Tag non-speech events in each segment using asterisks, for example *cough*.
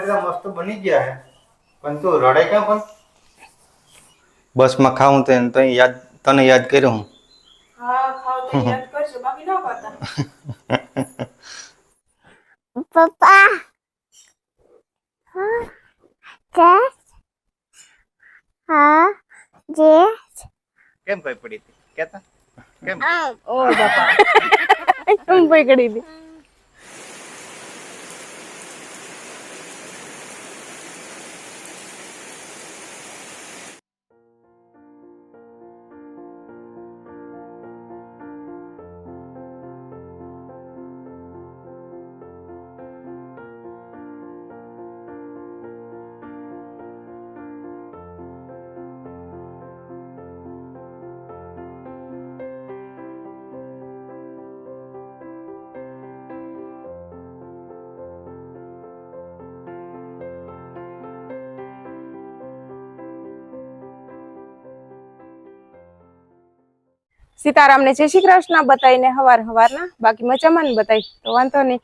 બટેટા મસ્ત બની ગયા હે. પણ તું રડે ક્યાં પણ? બસમાં ખાવું તો તને યાદ તને યાદ કર્યો હું. હા ખાવ તો યાદ કરજો બાકી ન કરતા. પપ્પા. હા જે હા જે કેમ કઈ પડી હતી? કેતા? કેમ? ઓ બાપા. એમ પકડી હતી? સીતારામને જય શ્રી કૃષ્ણ બતાવીને હવાર હવારના. બાકી મજામાં ને બતાવી તો વાંધો નહીં.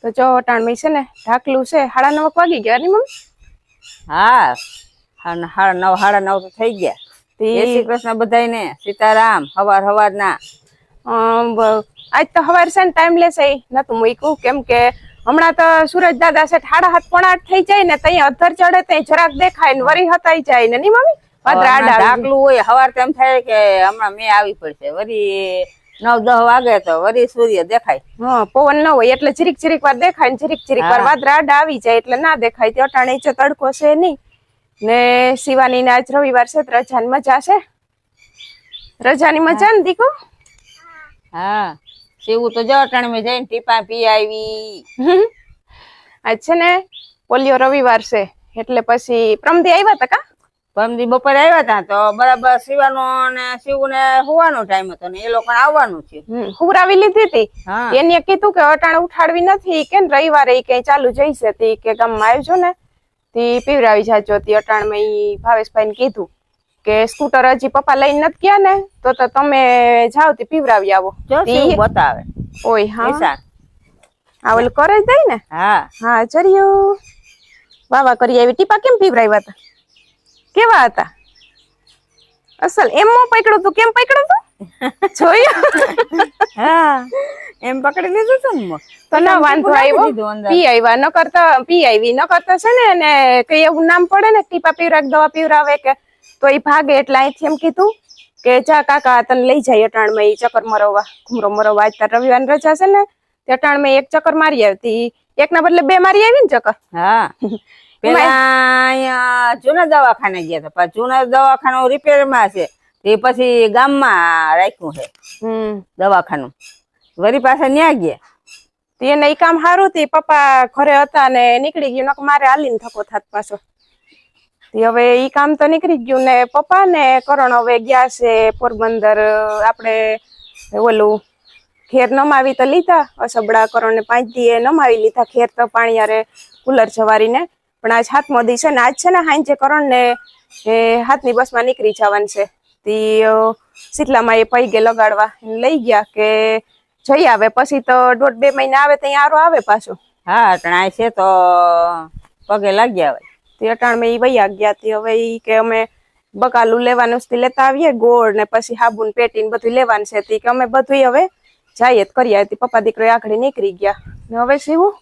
તો જો અટાણમાં છે ને ઢાકલું છે. સાડા નવ વાગી ગયા ની મમ્મી? હા. હા નવ હાડા નવ તો થઈ ગયા. જય શ્રી કૃષ્ણ સીતારામ હવાર હવાર ના અમ, આજ તો હવાર છે ને ટાઈમ લેશે નતું મૂક્યું. કેમ કે હમણાં તો સુરજ દાદા છે હાથ પોણા થઈ જાય ને ત્યાં અધર ચડે ત્યાં જરાક દેખાય ને વરી હતાઈ જાય ને. નહીં મમ્મી? ઢાકલું હોય હવાર તેમ થાય કે હમણાં મેં આવી પડશે. વરી નવ દસ વાગે તો વરી સૂર્ય દેખાય. પવન ન હોય એટલે ચીરીક ચીરીક વાર દેખાય ને ચીરીક જીરીક વાર વાદરાડ આવી જાય એટલે ના દેખાય. તે અટાણે છે તડકો છે નહીં. ને શિવાની ને આજ રવિવાર છે રજા રજાની મજા છે? રજાની મજા ને દીકો? હા શિવું તો જો અટાણે જઈને ટીપા પી આવી. આજ છે ને પોલિયો રવિવાર છે એટલે પછી પ્રમદી આવ્યા હતા કા? પરમદી બપોરે આવ્યા હતા તો બરાબર સીવાનો ને શિવું ને હોવાનો ટાઈમ હતો ને એ લોકો આવવાનું છે. હુરાવી લીધી હતી એને કીધું કે અટાણે ઉઠાડવી નથી કે રવિવારે એ કઈ ચાલુ જઈશે તી કે ગામમાં આવજો ને. તી પીવરાવી જાજો તી અટાણમાં ઈ ભાવેશભાઈ ને કીધું કે સ્કૂટર હજી પપ્પા લઈને નથી ગયા ને તો તો તમે જાઓ તી પીવરાવી આવો. બતાવે. ઓય હા. આ ઓલું કરે જ દઈ ને? હા. હા ચર્યું. વાવા કરી આવી. ટીપા કેમ પીવરાવ્યા હતા કેવા હતા? અસલ એમ પકડ્યું તું? કેમ પકડ્યું તું? જોયું? હા એમ પકડી લીધું તું ને મો. તો ના વાંધો આવ્યો. પી આવ્યા ન કરતા પી આવી ન કરતા છે ને અને કઈ એવું નામ પડે ને ટીપા પીવરાક દવા પીવરાવે કે તો એ ભાગે. એટલે અહીંથી એમ કીધું કે જા કાકા તને લઈ જાય અટાણમાં એ ચક્કર મરવવા ઘૂમરો મરવવા આજ તાર રવિવાર રજા છે ને તે અટાણમાં એક ચક્કર મારી આવતી. એકના બદલે બે મારી આવી ને ચક્કર. હા. પેલા અહીંયા જૂના દવાખાને ગયા હતા પણ જૂના દવાખાનું રિપેરમાં છે તે પછી ગામમાં રાખ્યું છે હમ. દવાખાનું. વરી પાસે ન્યા ગયા. તો એને ઈ કામ સારું થી પપ્પા ઘરે હતા ને નીકળી ગયું નક મારે હાલીને થકો થાત પાછો. હવે ઈ કામ તો નીકળી ગયું ને પપ્પા ને કરણ હવે ગયા છે પોરબંદર આપણે ઓલું ખેર નમાવી તો લીધા અસબડા કરણ ને પાંચ દીએ નમાવી લીધા ખેર તો પાણી યારે કુલર જવારીને. પણ આજ હાથમાં દી છે ને આજ છે ને હાંજે કરણ ને એ હાથની બસમાં નીકળી જવાનું છે. તે શીતલામાં એ પૈગે લગાડવા લઈ ગયા કે જઈ આવે પછી તો દોઢ બે મહિના આવે ત્યાં આરો આવે પાછો. હા અટણાય છે તો પગે લાગ્યા હોય. તે અટાણમાં ઈ વૈયા ગયા તી હવે ઈ કે અમે બકાલું લેવાનું છે લેતા આવીએ ગોળ ને પછી હાબુન ને પેટી ને બધું લેવાનું છે તી કે અમે બધું હવે જઈએ કરી આવી પપ્પા દીકરો આગળ નીકળી ગયા. ને હવે શીવું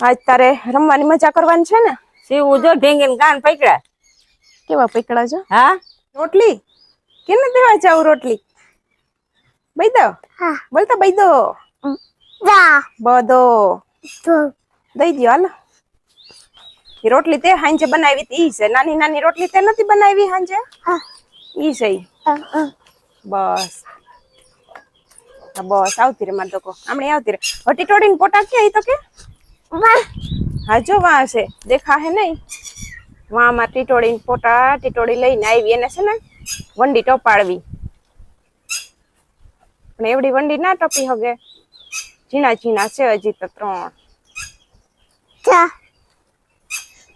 આજ તારે રમવાની મજા કરવાની છે ને? સીવું જો ઢીંગીને કાન પકડ્યા. કેવા પકડા છો? હા? રોટલી? કેને દેવા જાવ રોટલી? બઈ દો. હા. બોલતા બઈ દો. જા બધો. દઈ દ્યો હાલ. રોટલી તે હાંજે બનાવી તી ઈ છે. નાની નાની રોટલી તે નથી બનાવી હાંજે? હા. ઈ છે. બસ. બસ. આવતી રે માર કો હમણાં આવતી રે. હટી ટોડીને પોટા કે ઈ તો કે? હા જો વાં છે દેખા હે નહીં? વાંમાં માં ટીટોડીને પોટા ટીટોળી લઈને આવી એને છે ને વંડી ટપાડવી. પણ એવડી વંડી ના ટપી હગે. ઝીણા ઝીણા છે હજી તો ત્રણ.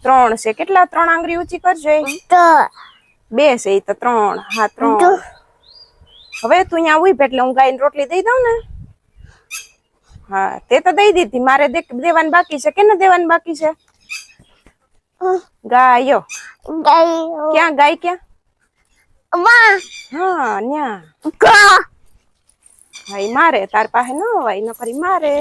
ત્રણ છે. કેટલા ત્રણ આંગળી ઊંચી કરજે? બે છે એ તો ત્રણ. હા ત્રણ. હવે તું અહીંયા ઊભી એટલે હું ગાયને રોટલી દઈ દઉં ને. હા તે તો દઈ દીધી. મારે દેવાની બાકી છે. કે ન દેવાની બાકી છે? ગાયો ગાય ક્યાં ગાય ક્યાં? હા ન્યા. કા ભાઈ મારે. તાર પાસે ન હોય ન મારે.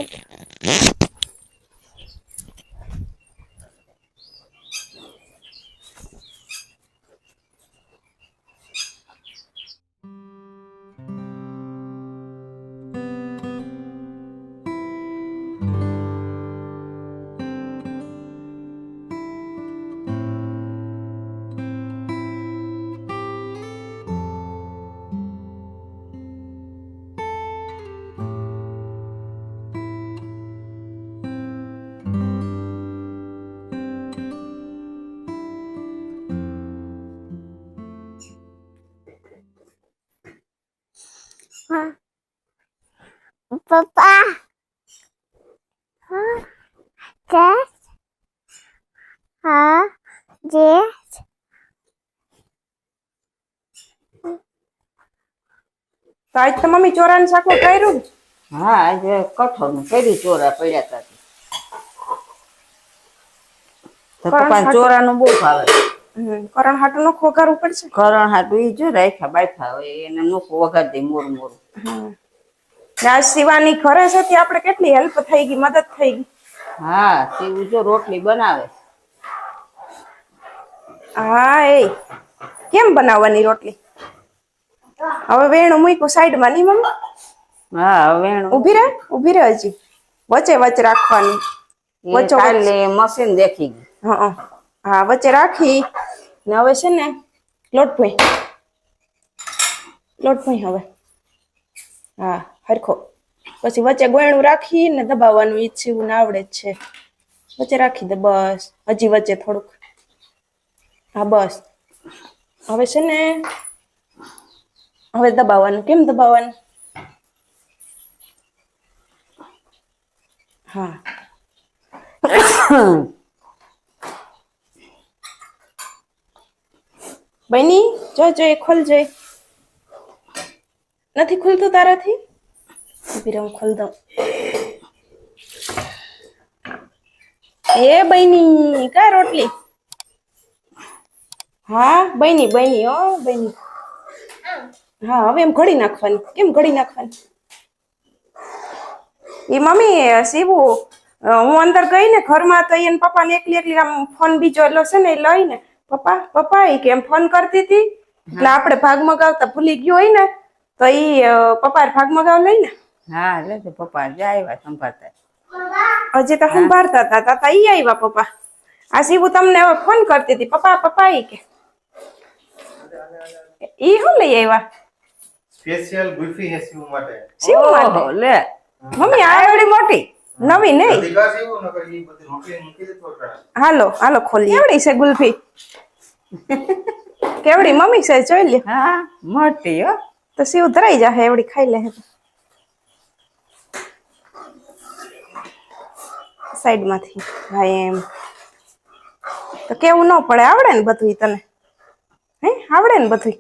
પપ્પા હા કે હા જે તો આજ તો મમ્મી ચોરાનું શાકું કર્યું ને? હા આજે કઠોળનું કર્યું ચોરા પડ્યા હતા તે. તો પપ્પાને હાટું. ચોરાનું બહુ ભાવે હમ, કરણ હાટું નો ખોગારવું પડશે કરણ હાટું ઈ જો રાખ્યા બાફા હોય એને નોખું વઘાર દે મોર મોરું હમ. ને આજ શિવાની ઘરે છે ત્યાં આપણે કેટલી હેલ્પ થઈ ગઈ મદદ થઈ ગઈ. હા તે જો રોટલી બનાવે. હા એ. કેમ બનાવવાની રોટલી? હવે વેણું મૂક્યું સાઈડમાં નહીં મમ્મી? હા વેણું ઊભી રહે ઊભી રહે હજી. વચ્ચે વચ્ચે રાખવાની. વચ્ચે વચ્ચો. કાલે મશીન દેખી ગઈ. હા હા. વચ્ચે રાખી. ને હવે છે ને લોટ ભાઈ લોટ ભાઈ હવે. હા. હરખો. પછી વચ્ચે ગોયણું રાખી ને દબાવવાનું ઈ સીવું આવડે જ છે. વચ્ચે રાખી દે બસ. હજી વચ્ચે થોડુંક. હા, બસ. હવે છે ને હવે દબાવવાનું. કેમ દબાવવાનું? હા. *coughs* બની જો જો એ ખોલ જોઈ નથી ખુલતું તારાથી? ખોલ દઉં એ બની કા રોટલી હા બની બની હો બની હા હવે એમ ઘડી નાખવાની કેમ ઘડી નાખવાની? એ મમ્મી સીવું હું અંદર ગઈ ને ઘરમાં તો એને પપ્પા ને એકલી એકલી આમ ફોન બીજો એટલો છે ને એ લઈને પપ્પા પપ્પા એ કેમ ફોન કરતી હતી એટલે આપણે ભાગ મગાવતા ભૂલી ગયું હોય ને તો એ પપ્પા ભાગ મગાવ લઈ ને. હા એટલે તો પપ્પા જાય સંભાળતા. હજી તો સંભાળતા હતા તાતા ઈ આવ્યા પપ્પા. આ સીવું તમને હવે ફોન કરતી હતી. પપ્પા પપ્પા ઈ કે. ઈ શું લઈ આવ્યા સ્પેશિયલ ગુલ્ફી હે શિવ માટે. શિવ માટે? લે. મમ્મી આ એવડી મોટી? નવી નહીં શિવ. હાલો હાલો ખોલી. એવડી છે ગુલ્ફી? કેવડી મમ્મી છે? જોઈ લે હા મોટી હો. તો શિવ ધરાઈ જાહે એવડી ખાઈ લે સાઈડમાંથી ભાઈ એમ. તો કેવું ન પડે, આવડે ને બધું તને? હે, આવડે ને બધું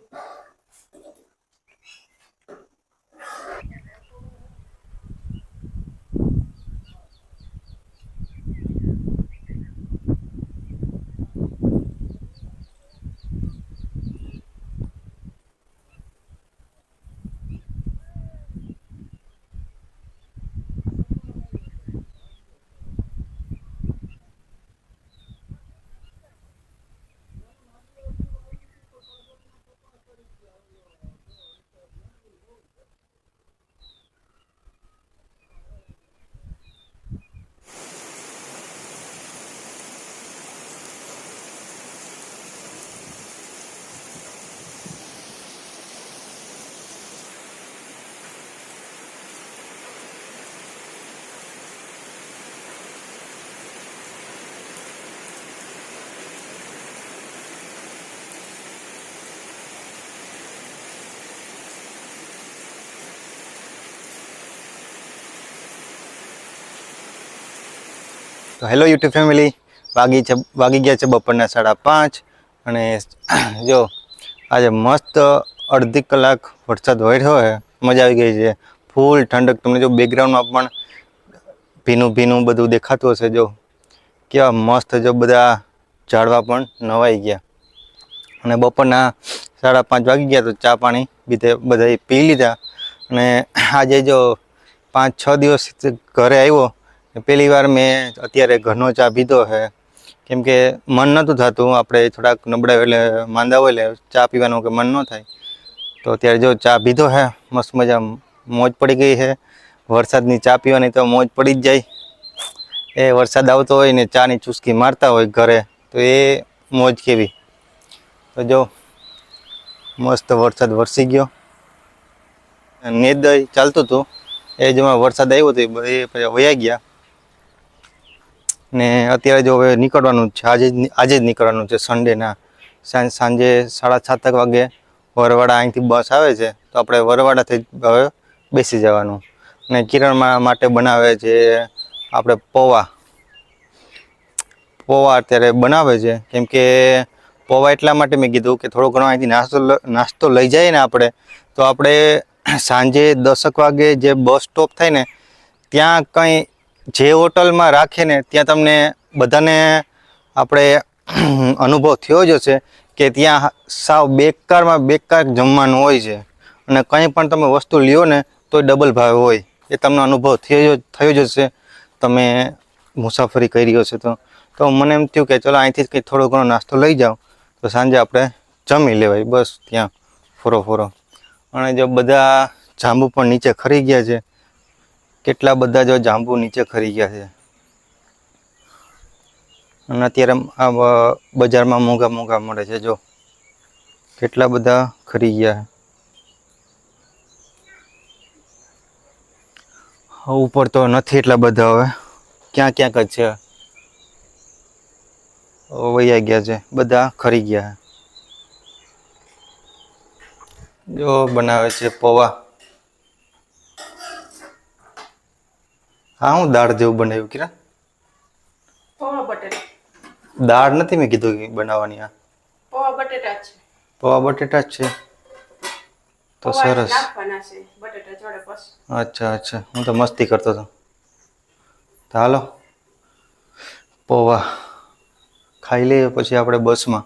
તો હેલો યુટ્યુબ ફેમિલી વાગી છે વાગી ગયા છે બપોરના સાડા પાંચ અને *clears throat* જો, આજે મસ્ત અડધી કલાક વરસાદ વળ્યો છે. મજા આવી ગઈ છે. ફૂલ ઠંડક. તમને જો બેકગ્રાઉન્ડમાં પણ ભીનું ભીનું બધું દેખાતું હશે જો. કેવા મસ્ત જો બધા ઝાડવા પણ નવાઈ ગયા. અને બપોરના સાડા પાંચ વાગી ગયા તો ચા પાણી બીજે બધાએ પી લીધા. અને આજે જો પાંચ છ દિવસ ઘરે આવ્યો પહેલી વાર મેં અત્યારે ઘરનો ચા પીધો છે. કેમ કે મન નહોતું થતું, આપણે થોડાક નબળા એટલે માંદા હોય એટલે ચા પીવાનું કે મન ન થાય. તો અત્યારે જો ચા પીધો છે, મસ્ત મજા મોજ પડી ગઈ છે. વરસાદની ચા પીવાની તો મોજ પડી જ જાય. એ વરસાદ આવતો હોય ને ચાની ચૂસકી મારતા હોય ઘરે, તો એ મોજ કેવી. તો જો, મસ્ત વરસાદ વરસી ગયો. નેદય ચાલતું હતું. એ જેમાં વરસાદ આવ્યો હતો એ પછી વયા ગયા. ને અત્યારે જો હવે નીકળવાનું છે, આજે જ આજે જ નીકળવાનું છે સન્ડેના સાંજ, સાંજે સાડા સાતક વાગે વરવાડા અહીંથી બસ આવે છે, તો આપણે વરવાડાથી હવે બેસી જવાનું. ને કિરણ માટે બનાવે છે આપણે પૌવા. પૌવા અત્યારે બનાવે છે, કેમ કે પૌવા એટલા માટે મેં કીધું કે થોડો ઘણો અહીંથી નાસ્તો નાસ્તો લઈ જઈએ ને આપણે, તો આપણે સાંજે દસક વાગે જે બસ સ્ટોપ થાય ને, ત્યાં કંઈ જે હોટલમાં રાખે ને ત્યાં તમને બધાને આપણે અનુભવ થયો જ હશે કે ત્યાં સાવ બેકારમાં બેકાર જમવાનું હોય છે. અને કંઈ પણ તમે વસ્તુ લ્યો ને તો ડબલ ભાવ હોય. એ તમને અનુભવ થયો થયો જ હશે. તમે મુસાફરી કરી હશે તો. તો મને એમ થયું કે ચલો અહીંથી કંઈ થોડો ઘણો નાસ્તો લઈ જાઓ તો સાંજે આપણે જમી લેવાય બસ ત્યાં ફરો ફરો. અને જો બધા જાંબુ પણ નીચે ખરી ગયા છે. કેટલા બધા જો જાંબુ નીચે ખરી ગયા છે. અને અત્યારે આ બજારમાં મોંઘા મોંઘા મળે છે જો. કેટલા બધા ખરી ગયા છે. ઉપર તો નથી એટલા બધા હવે. ક્યાં ક્યાંક જ છે. વૈયા ગયા છે, બધા ખરી ગયા જો બનાવે છે પૌવા. હા હું દાળ જેવું બનાવ્યું પૌવા બટેટા. દાળ નથી મેં કીધું કે બનાવવાની આ પૌવા બટેટા છે. પૌવા બટેટા જ છે. તો સરસ. અચ્છા અચ્છા. હું તો મસ્તી કરતો હતો. તો હાલો. પૌવા ખાઈ લઈએ પછી આપણે બસમાં.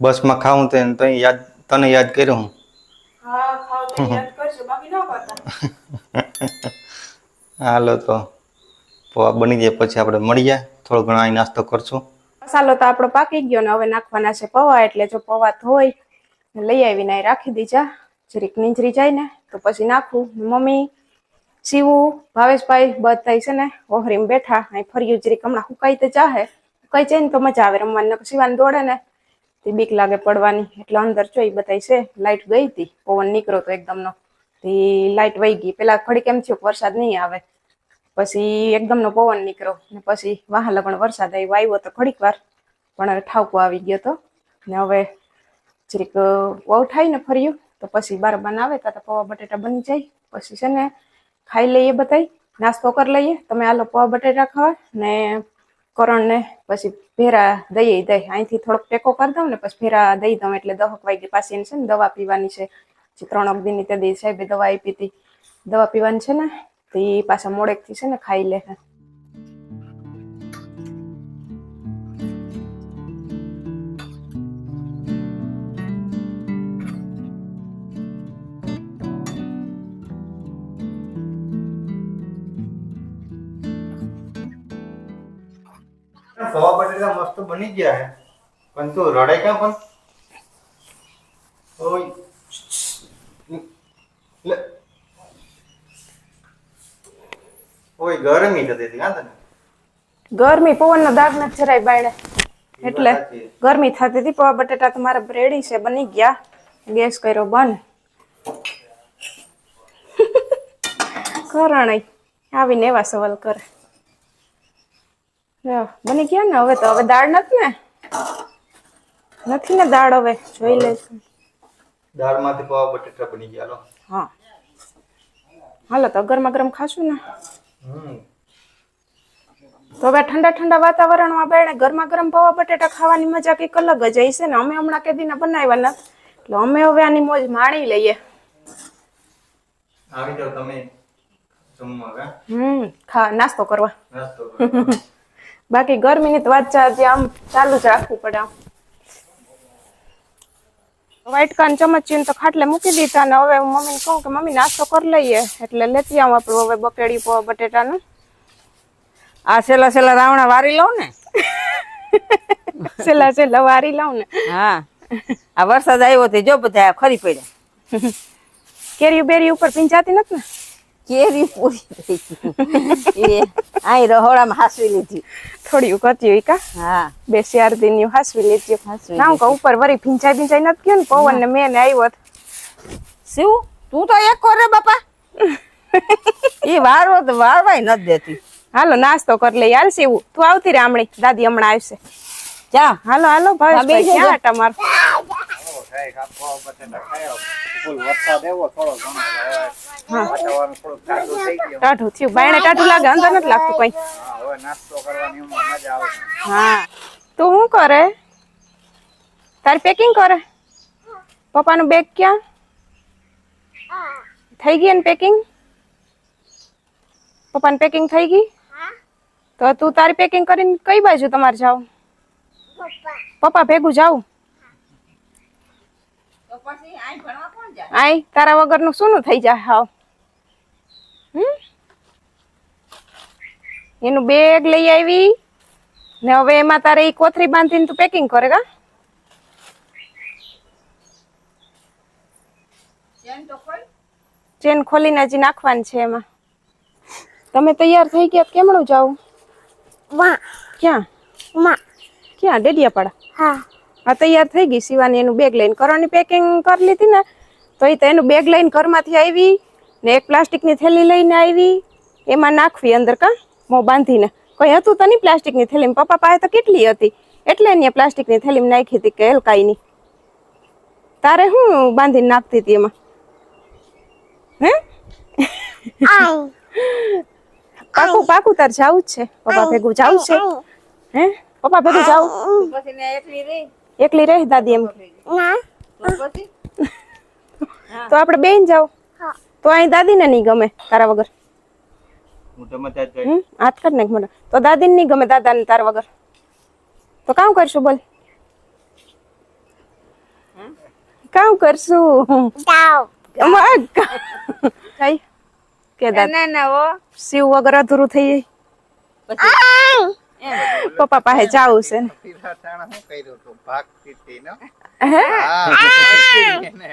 બસમાં ખાવું તો તને યાદ તને યાદ કર્યો હું. હા ખાવ તો યાદ કરજો. બાકી ન કરતા. *laughs* હાલો તો પોવા બની જાય પછી આપણે મળીએ. થોડો ઘણો અહીં નાસ્તો કરશું. મસાલો તો આપણો પાકી ગયો ને હવે નાખવાના છે પૌવા, એટલે જો પૌવા ધોઈ લઈ આવીને રાખી દીજા જરીક નીંજરી જાય ને, તો પછી નાખું. મમ્મી, શિવું, ભાવેશભાઈ બધા છે ને ઓહરીમ બેઠા. અહીં ફર્યું જરીક હમણાં હુકાઈ તો જાહે. હુકાઈ જાય ને તો મજા આવે રમવાની ને શિવાને દોડે ને બીક લાગે પડવાની. એટલે અંદર જોઈ બતાય છે, લાઈટ ગઈ હતી. પવન નીકળો તો એકદમનો તે લાઈટ વહી ગઈ. પેલા ઘડી કેમ થયું કે વરસાદ નહીં આવે. પછી એકદમનો પવન નીકળ્યો ને પછી વાહ લગણ વરસાદ આવ્યો. આવ્યો તો ઘડીક વાર, પણ હવે ઠાવકો આવી ગયો તો. ને હવે જરીક વહુ થાય ને ફર્યું, તો પછી બારબાન આવે તો પૌવા બટેટા બની જાય. પછી છે ને ખાઈ લઈએ બધાય, નાસ્તો કરી લઈએ. તમે આલો પૌવા બટેટા ખાવા ને કરણને પછી ભેરા દઈએ દઈ અહીંથી થોડોક ટેકો કરી દઉં ને પછી ભેરા દઈ દઉં. એટલે દહક વાગે પાછી છે ને દવા પીવાની છે. જે ત્રણક દિનની તે દી સાહેબે દવા આપી હતી. દવા પીવાની છે ને, તો એ પાછા મોડેકથી છે ને ખાઈ લે પૌવા બટેટા મસ્ત બની ગયા હે પણ તું રડે ક્યાં પણ ઓય લે ઓય ગરમી થતી હતી હા ગરમી પવનનો દાગ નથી જરાય બાયણે. એટલે ગરમી થતી હતી પવા બટેટા તો મારા રેડી છે બની ગયા. ગેસ કર્યો બંધ. કરણ આવીને એવા સવાલ કરે. બની ગયા ને હવે તો? હવે દાળ નથી ને? નથી ને દાળ હવે? જોઈ લઈશું. દાળમાંથી પવા બટેટા બની ગયા હા. હાલો તો ગરમા ગરમ ખાશું ને. તો હવે ઠંડા ઠંડા વાતાવરણમાં બેણે ગરમા ગરમ પૌવા બટેટા ખાવાની મજા કંઈક અલગ જ હશે ને અમે હમણાં કેદીના બનાવ્યા નથી. એટલે અમે હવે આની મોજ માણી લઈએ. આવી જાવ તમે જમવા હમ ખા નાસ્તો કરવા. નાસ્તો *laughs* બાકી ગરમીની તો વાત આમ ચાલુ જ રાખવું પડે આમ. વ્હાઈટ કાન ચમચી તો ખાટલે મૂકી દીધા ને હવે હું મમ્મીને કહું કે મમ્મી નાસ્તો કરી લઈએ. એટલે લેતી આવું આપણું હવે બકેડી પ- બટેટાનું. આ સેલા સેલા રાવણા વારી લઉં ને? *laughs* છેલ્લા છેલ્લા વારી લઉં ને. હા. આ વરસાદ આવ્યો તે જો બધા ખરી પડ્યા. કેરી બેરી ઉપર પીંજાતી નથી ને? કેરી પૂરી થઈ ગઈ. એ અહીં રહોડામાં હાસવી લીધી. થોડી હોય કા? હા. બે ચાર દિન હાસવી લેતી હાસવી ના હું કહું ઉપર વરી ભીંચાઈ ભીંચાઈ નથી ગયો ને પવન ને. મેં ને આવ્યો. શું? તું તો એક કરે બાપા. *laughs* એ વારવો તો વારવાય નથી દેતી. હાલો નાસ્તો કરી લઈ હાલ એવું તું આવતી રે આમણી દાદી હમણાં આવશે. જા. હાલો હાલો ભાઈ ક્યાં જા. આટા માર આવો થાય ખાયો. ફૂલ વરસાદ એવો થોડો ઘણો હવે વાતાવરણ થઈ ગયું ટાઢું થયું. બાયણે ટાઢું લાગે અંદર નથી લાગતું કઈ. હા. હવે નાસ્તો કરવાની મજા આવે હા તું શું કરે? તારી પેકિંગ કરે? પપ્પાનું બેગ ક્યાં? થઈ ગઈ ને પેકિંગ પપ્પાની પેકિંગ થઈ ગઈ? તો તું તારી પેકિંગ કરીને કઈ બાજુ તમારે જાવ પપ્પા ભેગું જાવ તો પછી અહીં ભણવા કોણ જાય? આય તારા વગરનું શું થઈ જાય હાવ? એનું બેગ લઈ આવી. ને હવે એમાં તારે એ કોથરી બાંધીને તું પેકિંગ કરે કા? ચેન ખોલીને હજી નાખવાની છે એમાં. તમે તૈયાર થઈ ગયા કેમણું જાવ વા ક્યાં? માં ક્યાં? ડેડિયાપાડા? હા. હા તૈયાર થઈ ગઈ શિવાની. એનું બેગ લઈને કરવાની પેકિંગ કરી લીધી ને. તો એ તો એનું બેગ લઈને ઘરમાંથી આવી. ને એક પ્લાસ્ટિકની થેલી લઈને આવી. એમાં નાખવી અંદર કાં? મો બાંધીને. કંઈ હતું તો નહીં પ્લાસ્ટિકની થેલી. પપ્પા પાસે તો કેટલી હતી? એટલે એને પ્લાસ્ટિકની થેલીમાં નાખી હતી કે હલકાઈની તારે શું બાંધીને નાખતી હતી એમાં? હે? પાકું પાકું તાર જાવું જ છે. પપ્પા ભેગું જાવું છે. હે? પપ્પા ભેગું જાવું? એકલી રહી દાદી એમ. તો આપણે બેન જાવ. તો અહીં દાદીને નહીં ગમે તારા વગર. હાથ કાઢ નાખ મને. તો દાદીને નહીં ગમે દાદાને તારા વગર. તો કામ કરશું બોલ. કામ કરશું. કે. દાદા ના ના શિવ વગર અધૂરું થઈ જાય. પપ્પા પાસે જાવું છે ને. પીલા ટાણા શું કર્યું તું ભાગતી હતી ને હે હા એને.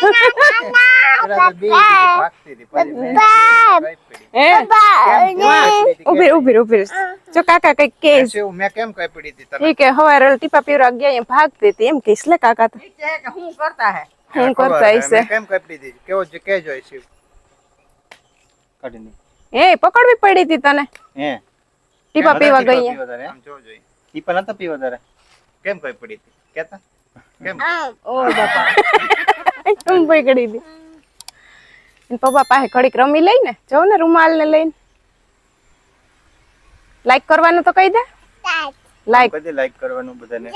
પેલા તો બે ભાગતી હતી પછી મેં કઈ પડી. હે ઊભી રે, ઊભી રે, ઊભી રે. જો કાકા કંઈક કે મેં શું, મેં કેમ કઈ પડી હતી તને ઈ કે હવારે ટીપા પીવરા ગયા એમ ભાગતી હતી એમ કહીશ લે કાકા તો છે કે હું કરતા હે હું ખબર કરતા હે, હશે મેં કેમ કઈ પડી હતી કેવો છે કેજો હોય શિવ કાઢી એ પકડવી પડી હતી તને. હે. ટીપા પીવા ગઈ આમ જો જોઈ ટીપા નતા પીવા તારે કેમ કઈ પડી હતી? કેતા? કેમ? ઓ બાપા. *laughs* એમ પકડી હતી. એન પપ્પા પાસે ઘડીક રમી લઈ ને જવું ને રૂમાલ ને લઈને. લાઈક કરવાનું તો કહી દે. લાઈક બધી લાઈક કરવાનું બધાને.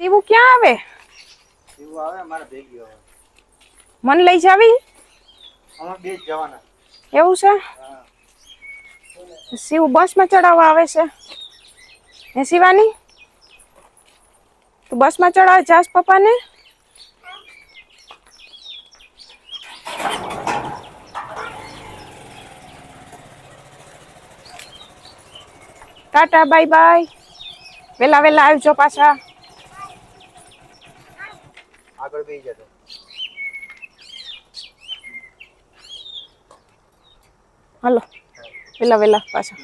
એવું ક્યાં આવે? એવું આવે મારા ભેગી આવે. મન લઈ જાવી? અમે બે જવાના. એવું છે? શિવ બસમાં ચડાવવા આવે છે. એ શિવાની? તું બસમાં ચડાવે, જાસ પપ્પાને? ટાટા, બાય બાય. વેલા વેલા, આવજો પાછા. આગળ બેસી જતો હલો વેલા વેલા પાછા.